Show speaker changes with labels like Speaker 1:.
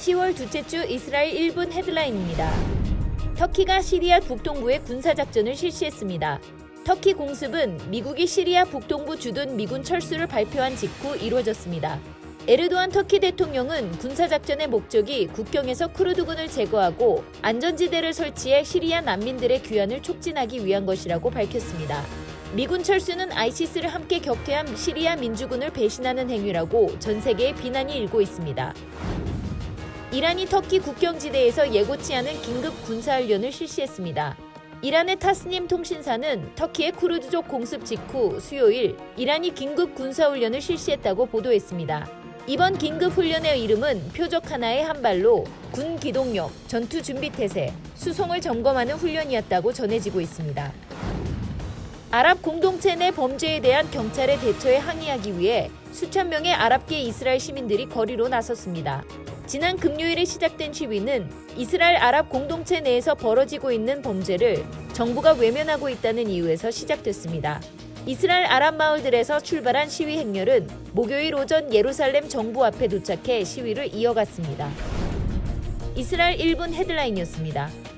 Speaker 1: 10월 둘째 주 이스라엘 1분 헤드라인입니다. 터키가 시리아 북동부에 군사작전을 실시했습니다. 터키 공습은 미국이 시리아 북동부 주둔 미군 철수를 발표한 직후 이루어졌습니다. 에르도안 터키 대통령은 군사작전의 목적이 국경에서 쿠르드군을 제거하고 안전지대를 설치해 시리아 난민들의 귀환을 촉진하기 위한 것이라고 밝혔습니다. 미군 철수는 아이시스를 함께 격퇴한 시리아 민주군을 배신하는 행위라고 전 세계에 비난이 일고 있습니다. 이란이 터키 국경지대에서 예고치 않은 긴급 군사훈련을 실시했습니다. 이란의 타스님 통신사는 터키의 쿠르드족 공습 직후 수요일 이란이 긴급 군사훈련을 실시했다고 보도했습니다. 이번 긴급 훈련의 이름은 표적 하나의 한 발로 군 기동력, 전투 준비 태세, 수송을 점검하는 훈련이었다고 전해지고 있습니다. 아랍 공동체 내 범죄에 대한 경찰의 대처에 항의하기 위해 수천 명의 아랍계 이스라엘 시민들이 거리로 나섰습니다. 지난 금요일에 시작된 시위는 이스라엘 아랍 공동체 내에서 벌어지고 있는 범죄를 정부가 외면하고 있다는 이유에서 시작됐습니다. 이스라엘 아랍 마을들에서 출발한 시위 행렬은 목요일 오전 예루살렘 정부 앞에 도착해 시위를 이어갔습니다. 이스라엘 1분 헤드라인이었습니다.